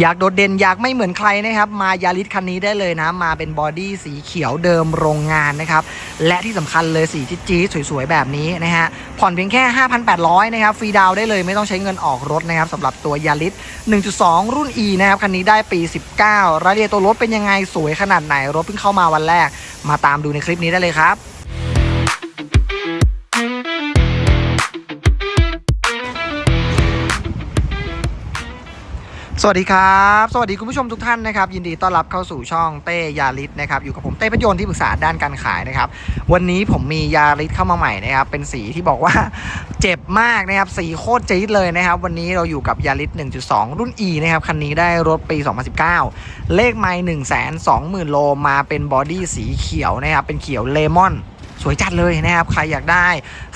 อยากโดดเด่นอยากไม่เหมือนใครนะครับ มายาริสคันนี้ได้เลยนะ มาเป็นบอดี้สีเขียวเดิมโรงงานนะครับ และที่สำคัญเลยสีจี๊ดสวยๆ แบบนี้นะฮะ ผ่อนเพียงแค่ 5,800 นะครับ ฟรีดาวได้เลยไม่ต้องใช้เงินออกรถนะครับสำหรับตัวยาริส1.2 รุ่น E นะครับ คันนี้ได้ปี 19 รายละเอียดตัวรถเป็นยังไงสวยขนาดไหนรถเพิ่งเข้ามาวันแรก มาตามดูในคลิปนี้ได้เลยครับ วัสดีครับ สวัสดีคุณผู้ชมทุกท่านนะครับ ยินดีต้อนรับเข้าสู่ช่องเต้ยาริสนะครับ อยู่กับผมเต้พยนต์ที่ปรึกษาด้านการขายนะครับ วันนี้ผมมียาริสเข้ามาใหม่นะครับ เป็นสีที่บอกว่าเจ็บมากนะครับ สีโคตรจี๊ดเลยนะครับ วันนี้เราอยู่กับยาริส1.2 รุ่น E นะครับ คันนี้ได้รถปี 2019 เลขไมล์1 2 0 0 0 0 โล มาเป็นบอดี้สีเขียวนะครับ เป็นเขียวเลมอน สวยจัดเลยนะครับ ใครอยากได้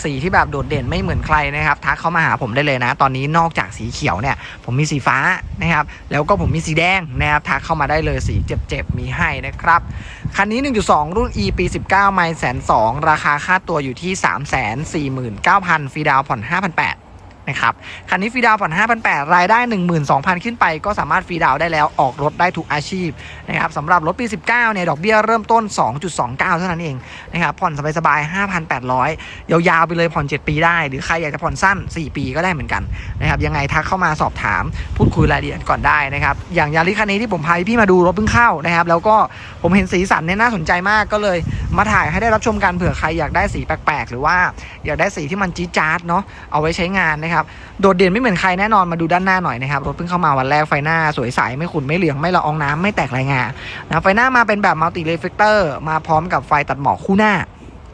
สีที่แบบโดดเด่นไม่เหมือนใครนะครับ ทักเข้ามาหาผมได้เลยนะ ตอนนี้นอกจากสีเขียวเนี่ย ผมมีสีฟ้านะครับ แล้วก็ผมมีสีแดงนะครับ ทักเข้ามาได้เลยสีเจ็บๆ มีให้นะครับ คันนี้ 1.2 รุ่น E ปี 19 ไมล์แสนสองราคาค่าตัวอยู่ที่ 349,000ฟรีดาวน์ผ่อน5,800 นะครับคันนี้ฟรีดาวผ่อน5,800รายได้ 12,000 ขึ้นไป ก็สามารถฟรีดาวได้แล้วออกรถได้ทุกอาชีพนะครับสำหรับรถปี 19เนี่ยดอกเบี้ยเริ่มต้น 2.29 เท่านั้นเองนะครับผ่อนสบายๆ5,800 ยาวๆไปเลยผ่อน 7 ปีได้ หรือใครอยากจะผ่อนสั้น 4 ปีก็ได้เหมือนกันนะครับยังไงทักเข้ามาสอบถามพูดคุยรายละเอียดก่อนได้นะครับอย่างยาริคันนี้ที่ผมพาพี่มาดูรถเพิ่งเข้านะครับแล้วก็ผมเห็นสีสันเนี่ยน่าสนใจมากก็เลยมาถ่ายให้ได้รับชมกันเผื่อใครอยากได้สีแปลกๆ หรือว่าอยากได้สีที่มันจี๊ดจ๊าดเนาะเอาไว้ใช้งานนะครับโดดเด่นไม่เหมือนใครแน่นอนมาดูด้านหน้าหน่อยนะครับรถเพิ่งเข้ามาวันแรกไฟหน้าสวยใสไม่ขุ่นไม่เหลืองไม่ละอองน้ำไม่แตกรายงานนะไฟหน้ามาเป็นแบบมัลติเรฟเฟกเตอร์มาพร้อมกับไฟตัดหมอกคู่หน้า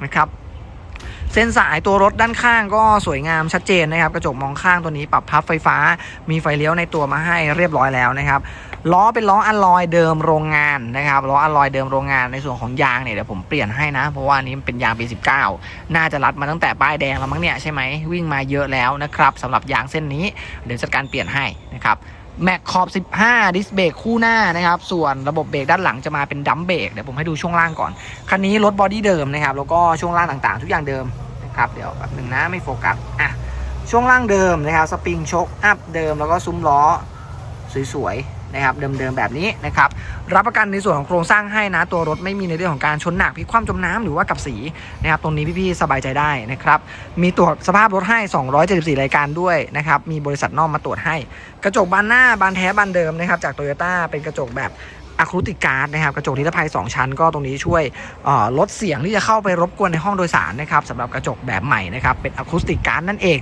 นะครับ เส้นสายตัวรถด้านข้างก็สวยงามชัดเจนนะครับ กระจกมองข้างตัวนี้ปรับพับไฟฟ้า มีไฟเลี้ยวในตัวมาให้เรียบร้อยแล้วนะครับล้อเป็นล้ออะลอยเดิมโรงงานนะครับล้ออะลอยเดิมโรงงานในส่วนของยางเนี่ยเดี๋ยวผมเปลี่ยนให้นะ เพราะว่านี้เป็นยางปี 19 น่าจะรัดมาตั้งแต่ป้ายแดงแล้วมั้งเนี่ยใช่ไหมวิ่งมาเยอะแล้วนะครับสำหรับยางเส้นนี้ เดี๋ยวจัดการเปลี่ยนให้นะครับ แม็กขอบ 15 ดิสเบรกคู่หน้านะครับ ส่วนระบบเบรกด้านหลังจะมาเป็นดัมเบรกเดี๋ยวผมให้ดูช่วงล่างก่อน คันนี้รถบอดี้เดิมนะครับ แล้วก็ช่วงล่างต่างๆ ทุกอย่างเดิมนะครับ เดี๋ยวแบบหนึ่งนะไม่โฟกัส อะ ช่วงล่างเดิมนะครับ สปริงช็อคอัพเดิม แล้วก็ซุ้มล้อสวยๆ นะครับเดิมๆแบบนี้นะครับรับประกันในส่วนของโครงสร้างให้นะ ตัวรถไม่มีในเรื่องของการชนหนักพิกคว่ำจมน้ำหรือว่ากับสีนะครับตรงนี้พี่ๆสบายใจได้นะครับมีตรวจสภาพรถให้ 274 รายการด้วยนะครับมีบริษัทนอกมาตรวจให้ กระจกบานหน้าบานแท้บานเดิมนะครับจากโตโยต้าเป็นกระจกแบบ อะคูติกการ์ดนะครับกระจกนิรภัย 2 ชั้น ก็ตรงนี้ช่วยลดเสียงที่จะเข้าไปรบกวนในห้องโดยสารนะครับสำหรับกระจกแบบใหม่นะครับเป็นอะคูสติกการ์ดนั่นเอง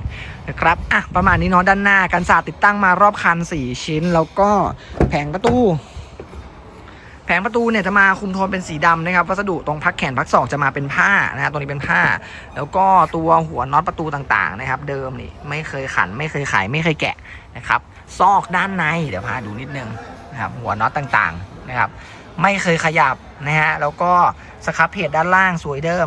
นะครับอะประมาณนี้เนาะด้านหน้ากันศาสติดตั้งมารอบคัน 4 ชิ้น แล้วก็แผงประตูแผงประตูเนี่ยจะมาคุมโทนเป็นสีดำนะครับ วัสดุตรงพักแขนพักศอกจะมาเป็นผ้านะครับตรงนี้เป็นผ้า แล้วก็ตัวหัวน็อตประตูต่างๆนะครับ เดิมนี่ไม่เคยขัน ไม่เคยขายไม่เคยแกะนะครับ ซอกด้านในเดี๋ยวพาดูนิดนึงนะครับหัวน็อตต่างๆ นะครับ ไม่เคยขยับนะฮะ แล้วก็สครับเพจด้านล่างสวยเดิม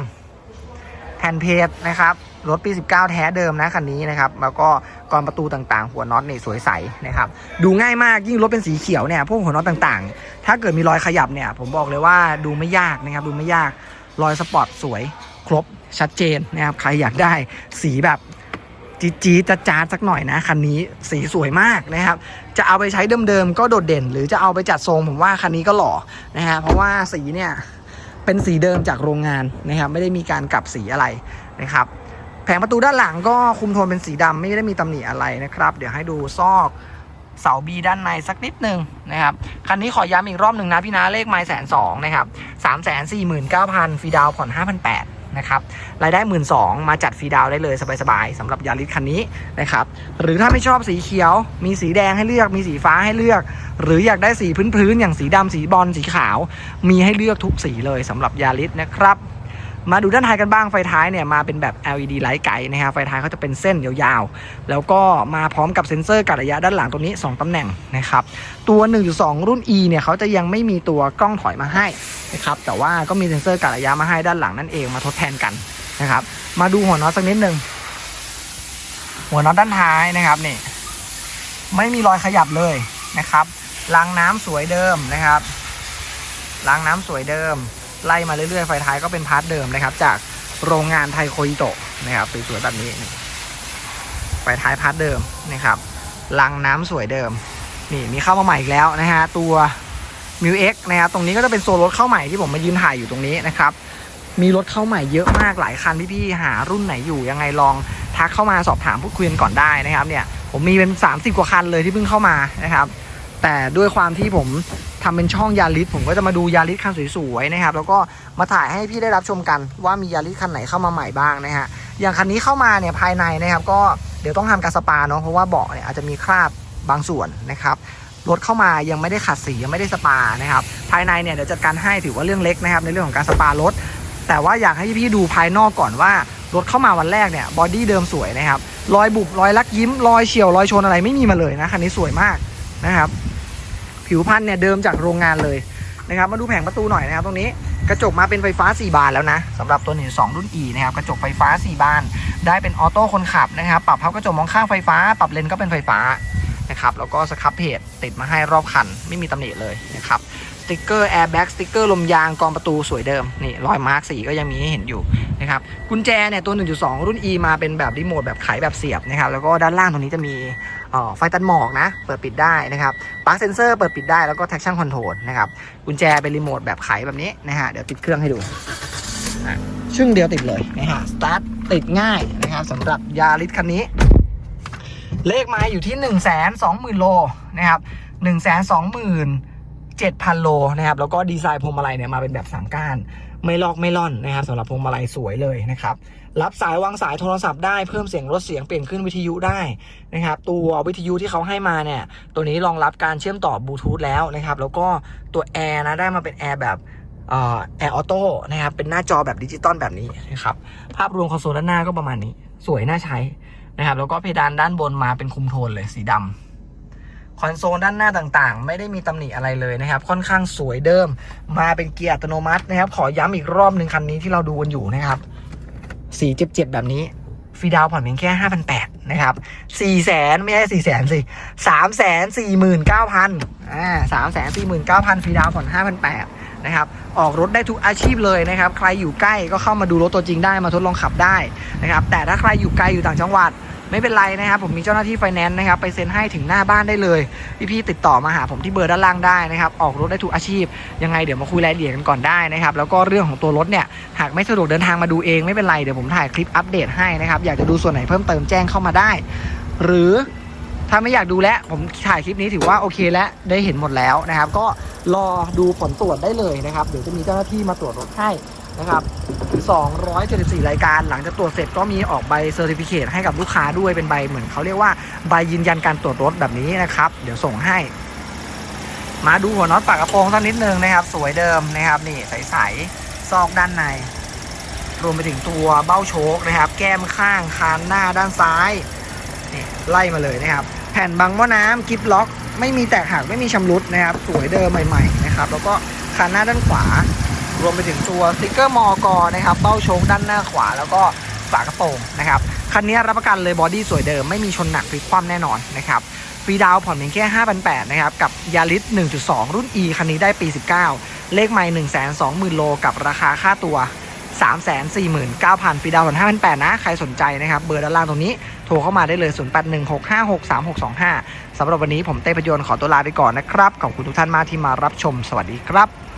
แผ่นเพจนะครับ รถปี 19 แท้เดิมนะคันนี้นะครับ แล้วก็กรอนประตูต่างๆ หัวน็อตเนี่ยสวยใสนะครับ ดูง่ายมากยิ่งรถเป็นสีเขียวเนี่ยพวกหัวน็อตต่างๆ ถ้าเกิดมีรอยขยับเนี่ยผมบอกเลยว่าดูไม่ยากนะครับดูไม่ยากรอยสปอร์ตสวยครบชัดเจนนะครับใครอยากได้สีแบบ จี๊ดจี๊ดจ้าดสักหน่อยนะคันนี้สีสวยมากนะครับ จะเอาไปใช้เดิมๆก็โดดเด่น หรือจะเอาไปจัดทรงผมว่าคันนี้ก็หล่อนะฮะเพราะว่าสีเนี่ยเป็นสีเดิมจากโรงงานนะครับไม่ได้มีการกลับสีอะไรนะครับแผงประตูด้านหลังก็คุมโทนเป็นสีดำไม่ได้มีตำหนิอะไรนะครับ เดี๋ยวให้ดูซอกเสาบีด้านในสักนิดหนึ่งนะครับ คันนี้ขอย้ำอีกรอบหนึ่งนะพี่นะเลขไมล์แสนสองนะครับสามแสนสี่หมื่นเก้าพันฟรีดาวผ่อนห้าพันแปด นะครับรายได้หมื่นสองมาจัดฟรีดาวได้เลยสบายๆสำหรับยาริสคันนี้นะครับหรือถ้าไม่ชอบสีเขียว มีสีแดงให้เลือกมีสีฟ้าให้เลือก หรืออยากได้สีพื้นๆอย่างสีดำสีบอลสีขาว มีให้เลือกทุกสีเลยสำหรับยาริสนะครับ มาดูด้านท้ายกันบ้างไฟท้ายเนี่ยมาเป็นแบบ LED ไลท์ไกด์นะครับไฟท้ายเขาจะเป็นเส้นยาวๆ แล้วก็มาพร้อมกับเซ็นเซอร์กัดระยะด้านหลังตรงนี้ 2 ตำแหน่งนะครับ ตัว 1.2 รุ่น E เนี่ยเขาจะยังไม่มีตัวกล้องถอยมาให้นะครับแต่ว่าก็มีเซ็นเซอร์กัดระยะมาให้ด้านหลังนั่นเองมาทดแทนกันนะครับมาดูหัวน็อตสักนิดหนึ่งหัวน็อตด้านท้ายนะครับนี่ไม่มีรอยขยับเลยนะครับรางน้ำสวยเดิมนะครับรางน้ำสวยเดิม ไล่มาเรื่อยๆ ไฟท้ายก็เป็นพาร์ทเดิมนะครับ จากโรงงานไทโคอิโตะนะครับสวยๆแบบนี้ ไฟท้ายพาร์ทเดิมนะครับลังน้ำสวยเดิม นี่มีเข้ามาใหม่อีกแล้วนะฮะตัว m ิวเอ็กนะครับตรงนี้ก็จะเป็นโซนรถเข้าใหม่ที่ผมมายืนถ่ายอยู่ตรงนี้นะครับมีรถเข้าใหม่เยอะมากหลายคันพี่ๆหารุ่นไหนอยู่ยังไงลองทักเข้ามาสอบถามพูดคุยกันก่อนได้นะครับเนี่ยผมมีเป็น 30 กว่าคันเลยที่เพิ่งเข้ามานะครับแต่ด้วยความที่ผม ทำเป็นช่องยาริสผมก็จะมาดูยาริสคันสวยๆนะครับ แล้วก็มาถ่ายให้พี่ได้รับชมกันว่ามียาริสคันไหนเข้ามาใหม่บ้างนะฮะอย่างคันนี้เข้ามาเนี่ยภายในนะครับ ก็เดี๋ยวต้องทำการสปาเนาะเพราะว่าเบาะเนี่ยอาจจะมีคราบบางส่วนนะครับรถเข้ามายังไม่ได้ขัดสียังไม่ได้สปานะครับ ภายในเนี่ยเดี๋ยวจัดการให้ถือว่าเรื่องเล็กนะครับ ในเรื่องของการสปารถ แต่ว่าอยากให้พี่ดูภายนอกก่อนว่ารถเข้ามาวันแรกเนี่ยบอดี้เดิมสวยนะครับรอยบุบรอยลักยิ้มรอยเฉียวรอยชนอะไรไม่มีมาเลยนะคันนี้สวยมากนะครับ ผิวพันธุ์เนี่ยเดิมจากโรงงานเลยนะครับมาดูแผงประตูหน่อยนะครับตรงนี้กระจกมาเป็นไฟฟ้า 4 บานแล้วนะสำหรับตัวนี้2รุ่น E นะครับกระจกไฟฟ้า 4 บาน ได้เป็นออโต้คนขับนะครับปรับพับกระจกมองข้างไฟฟ้า ปรับเลนก็เป็นไฟฟ้านะครับแล้วก็สครับเพจติดมาให้รอบคันไม่มีตำหนิเลยนะครับ ติกเกอร์แอร์แบ็กสติกเกอร์ลมยางกรองประตูสวยเดิมนี่รอยมาร์กสีก็ยังมีให้เห็นอยู่นะครับกุญแจเนี่ยตัว 1.2 รุ่น E มาเป็นแบบรีโมทแบบไขแบบเสียบนะครับแล้วก็ด้านล่างตรงนี้จะมีไฟตัดหมอกนะ เปิดปิดได้นะครับปลั๊กเซนเซอร์เปิดปิดได้แล้วก็ traction control นะครับกุญแจเป็นรีโมทแบบไขแบบนี้นะฮะเดี๋ยวติดเครื่องให้ดูชึ่งเดียวติดเลยนะฮะสตาร์ทติดง่ายนะครับสำหรับยาริสคันนี้ เลขไมาอยู่ที่ 1 2 0 0 0 0โลนะครับ 1 2 7 0 0 0 โลนะครับ แล้วก็ดีไซน์พวงมาลัยเนี่ยมาเป็นแบบ 3 ก้าน ไม่ลอกไม่ล่อนนะครับสำหรับพวงมาลัยสวยเลยนะครับ รับสายวางสายโทรศัพท์ได้เพิ่มเสียงลดเสียงเปลี่ยนขึ้นวิทยุได้นะครับ ตัววิทยุที่เขาให้มาเนี่ย ตัวนี้รองรับการเชื่อมต่อบลูทูธแล้วนะครับ แล้วก็ตัวแอร์นะได้มาเป็นแอร์แบบแอร์ออโต้นะครับ เป็นหน้าจอแบบดิจิตอลแบบนี้นะครับ ภาพรวมคอนโซลด้านหน้าก็ประมาณนี้ สวยน่าใช้นะครับ แล้วก็เพดานด้านบนมาเป็นคุมโทนเลยสีดำ คอนโซลด้านหน้าต่างๆ ไม่ได้มีตำหนิอะไรเลยนะครับ ค่อนข้างสวยเดิม มาเป็นเกียร์อัตโนมัตินะครับ ขอย้ำอีกรอบหนึ่งคันนี้ที่เราดูกันอยู่นะครับ สีเจ็บๆแบบนี้ฟรีดาวผ่อนเพียงแค่ห้าพันแปดนะครับสี่แสนไม่ใช่สี่แสนสิสามแสนสี่หมื่นเก้าพันอ่าสามแสนสี่หมื่นเก้าพันฟรีดาวผ่อนห้าพันแปดนะครับ ออกรถได้ทุกอาชีพเลยนะครับ ใครอยู่ใกล้ก็เข้ามาดูรถตัวจริงได้มาทดลองขับได้นะครับ แต่ถ้าใครอยู่ไกลอยู่ต่างจังหวัด ไม่เป็นไรนะครับ ผมมีเจ้าหน้าที่ไฟแนนซ์นะครับ ไปเซ็นให้ถึงหน้าบ้านได้เลยพี่ๆติดต่อมาหาผมที่เบอร์ด้านล่างได้นะครับ ออกรถได้ทุกอาชีพ ยังไงเดี๋ยวมาคุยรายละเอียดกันก่อนได้นะครับ แล้วก็เรื่องของตัวรถเนี่ย หากไม่สะดวกเดินทางมาดูเองไม่เป็นไร เดี๋ยวผมถ่ายคลิปอัปเดตให้นะครับ อยากจะดูส่วนไหนเพิ่มเติมแจ้งเข้ามาได้ หรือถ้าไม่อยากดูแล้วผมถ่ายคลิปนี้ถือว่าโอเคแล้วได้เห็นหมดแล้วนะครับ ก็รอดูผลตรวจได้เลยนะครับ เดี๋ยวจะมีเจ้าหน้าที่มาตรวจรถให้ นะครับ 274 รายการหลังจากตรวจเสร็จก็มีออกใบเซอร์ติฟิเคตให้กับลูกค้าด้วยเป็นใบเหมือนเขาเรียกว่าใบยืนยันการตรวจรถแบบนี้นะครับ เดี๋ยวส่งให้ มาดูหัวน็อตปากกระโปรงสักนิดนึงนะครับ สวยเดิมนะครับนี่ใสๆซอกด้านใน รวมไปถึงตัวเบ้าโชคนะครับ แก้มข้างคานหน้าด้านซ้ายนี่ไล่มาเลยนะครับ แผ่นบังหม้อน้ำกิฟล็อก ไม่มีแตกหักไม่มีชำรุดนะครับ สวยเดิมใหม่ ๆ นะครับ แล้วก็คานหน้าด้านขวา รวมไปถึงตัวสติกเกอร์มอกอนะครับเบ้าโชคด้านหน้าขวา แล้วก็ฝากระโปรงนะครับคันนี้รับประกันเลยบอดี้สวยเดิมไม่มีชนหนักพลิกคว่ำแน่นอนนะครับฟรีดาวผ่อนเพียงแค่ 5,800นะครับกับยาริส1.2 รุ่น E คันนี้ได้ปี 19 เลขไม่ 120,000 โล กับราคาค่าตัว 349,000ฟรีดาวผ่อน5,800นะใครสนใจนะครับเบอร์ด้านล่างตรงนี้โทรเข้ามาได้เลย 0816563625สำหรับวันนี้ผมเต้ประยนต์ขอตัวลาไปก่อนนะครับขอบคุณทุกท่านมากที่มารับชมสวัสดีครับ